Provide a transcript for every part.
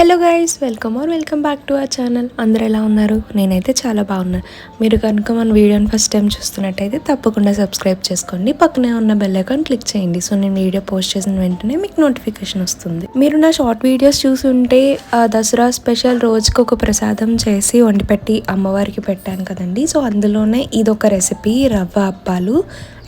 Hello guys welcome or welcome back to our channel. అందరు ఎలా ఉన్నారు? నేనైతే చాలా బాగున్నాను మీరు కనుక మన వీడియోని ఫస్ట్ టైం చూస్తున్నట్టయితే తప్పకుండా సబ్స్క్రైబ్ చేసుకోండి. పక్కనే ఉన్న బెల్ ఐకాన్ క్లిక్ చేయండి. సో నేను వీడియో పోస్ట్ చేసిన వెంటనే మీకు నోటిఫికేషన్ వస్తుంది. మీరు నా షార్ట్ వీడియోస్ చూసుంటే ఆ దసరా స్పెషల్ రోజుకి ఒక ప్రసాదం చేసి వండిపెట్టి అమ్మవారికి పెట్టాను కదండి. సో అందులోనే ఇది ఒక రెసిపీ రవ్వ అప్పాలు.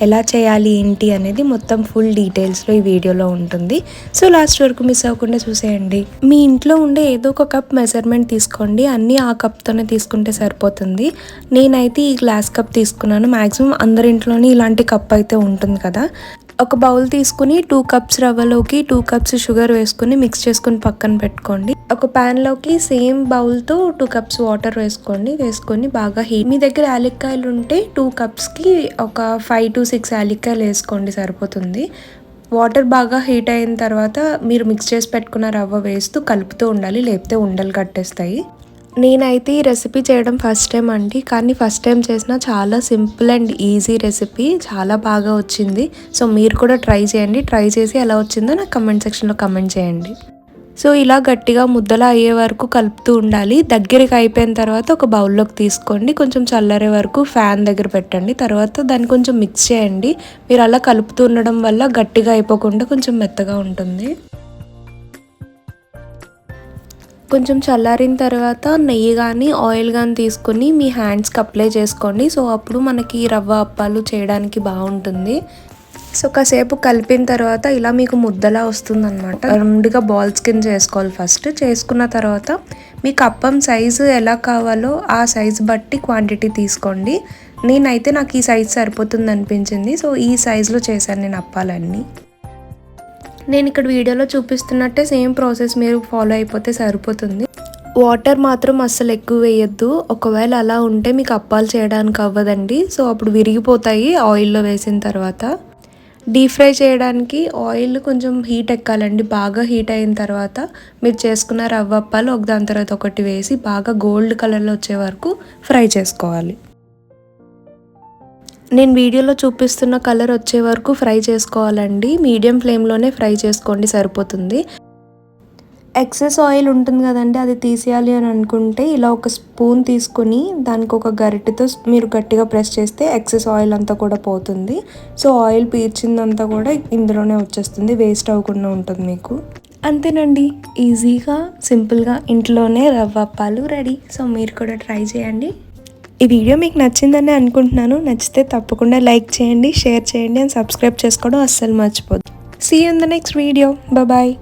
ఎలా చేయాలి ఏంటి అనేది మొత్తం ఫుల్ డీటెయిల్స్లో ఈ వీడియోలో ఉంటుంది. సో లాస్ట్ వరకు మిస్ అవ్వకుండా చూసేయండి. మీ ఇంట్లో ఉండే ఏదో ఒక కప్ మెజర్మెంట్ తీసుకోండి. అన్నీ ఆ కప్తోనే తీసుకుంటే సరిపోతుంది. నేనైతే ఈ గ్లాస్ కప్ తీసుకున్నాను. మ్యాక్సిమం అందరి ఇంట్లోనే ఇలాంటి కప్ అయితే ఉంటుంది కదా. ఒక బౌల్ తీసుకుని టూ కప్స్ రవ్వలోకి టూ కప్స్ షుగర్ వేసుకుని మిక్స్ చేసుకుని పక్కన పెట్టుకోండి. ఒక ప్యాన్లోకి సేమ్ బౌల్తో టూ కప్స్ వాటర్ వేసుకోండి. వేసుకొని బాగా హీట్ మీ దగ్గర యాలక్కాయలు ఉంటే టూ కప్స్కి ఒక ఫైవ్ టు సిక్స్ యాలక్కాయలు వేసుకోండి. సరిపోతుంది. వాటర్ బాగా హీట్ అయిన తర్వాత మీరు మిక్స్ చేసి పెట్టుకున్న రవ్వ వేస్తూ కలుపుతూ ఉండాలి లేకపోతే ఉండలు కట్టేస్తాయి. నేనైతే ఈ రెసిపీ చేయడం ఫస్ట్ టైం అండి. కానీ ఫస్ట్ టైం చేసిన చాలా సింపుల్ అండ్ ఈజీ రెసిపీ. చాలా బాగా వచ్చింది. సో మీరు కూడా ట్రై చేయండి. ట్రై చేసి ఎలా వచ్చిందో నాకు కమెంట్ సెక్షన్లో కమెంట్ చేయండి. సో ఇలా గట్టిగా ముద్దలా అయ్యే వరకు కలుపుతూ ఉండాలి. దగ్గరికి అయిపోయిన తర్వాత ఒక బౌల్లోకి తీసుకోండి. కొంచెం చల్లారే వరకు ఫ్యాన్ దగ్గర పెట్టండి. తర్వాత దాన్ని కొంచెం మిక్స్ చేయండి. మీరు అలా కలుపుతూ ఉండడం వల్ల గట్టిగా అయిపోకుండా కొంచెం మెత్తగా ఉంటుంది. కొంచెం చల్లారిన తర్వాత నెయ్యి కానీ ఆయిల్ కానీ తీసుకుని మీ హ్యాండ్స్కి అప్లై చేసుకోండి. సో అప్పుడు మనకి రవ్వ అప్పాలు చేయడానికి బాగుంటుంది. సో కాసేపు కలిపిన తర్వాత ఇలా మీకు ముద్దలా వస్తుంది అనమాట రౌండ్గా బాల్స్ కింద చేసుకోవాలి ఫస్ట్. చేసుకున్న తర్వాత మీకు అప్పం సైజు ఎలా కావాలో ఆ సైజు బట్టి క్వాంటిటీ తీసుకోండి. నేనైతే నాకు ఈ సైజ్ సరిపోతుంది అనిపించింది. సో ఈ సైజులో చేశాను నేను అప్పాలన్నీ. నేను ఇక్కడ వీడియోలో చూపిస్తున్నట్టే సేమ్ ప్రాసెస్ మీరు ఫాలో అయిపోతే సరిపోతుంది. వాటర్ మాత్రం అస్సలు ఎక్కువ వేయొద్దు. ఒకవేళ అలా ఉంటే మీకు అప్పాలు చేయడానికి అవ్వదండి. సో అప్పుడు విరిగిపోతాయి ఆయిల్లో వేసిన తర్వాత. డీప్ ఫ్రై చేయడానికి ఆయిల్ కొంచెం హీట్ ఎక్కాలండి. బాగా హీట్ అయిన తర్వాత మీరు చేసుకున్న రవ్వ అప్పాలు ఒక దాని తర్వాత ఒకటి వేసి బాగా గోల్డ్ కలర్లో వచ్చే వరకు ఫ్రై చేసుకోవాలి. నేను వీడియోలో చూపిస్తున్న కలర్ వచ్చే వరకు ఫ్రై చేసుకోవాలండి. మీడియం ఫ్లేమ్లోనే ఫ్రై చేసుకోండి సరిపోతుంది. ఎక్సెస్ ఆయిల్ ఉంటుంది కదండి అది తీసేయాలి అని అనుకుంటే ఇలా ఒక స్పూన్ తీసుకుని దానికి ఒక గరిటెతో మీరు గట్టిగా ప్రెస్ చేస్తే ఎక్సెస్ ఆయిల్ అంతా కూడా పోతుంది. సో ఆయిల్ పీల్చిందంతా కూడా ఇందులోనే వచ్చేస్తుంది వేస్ట్ అవ్వకుండా ఉంటుంది మీకు. అంతేనండి ఈజీగా సింపుల్గా ఇంట్లోనే రవ్వ అప్పాలు రెడీ. సో మీరు కూడా ట్రై చేయండి. ఈ వీడియో మీకు నచ్చిందని అనుకుంటున్నాను. నచ్చితే తప్పకుండా లైక్ చేయండి షేర్ చేయండి అండ్ సబ్స్క్రైబ్ చేసుకోవడం అస్సలు మర్చిపోద్దు. See in the next video bye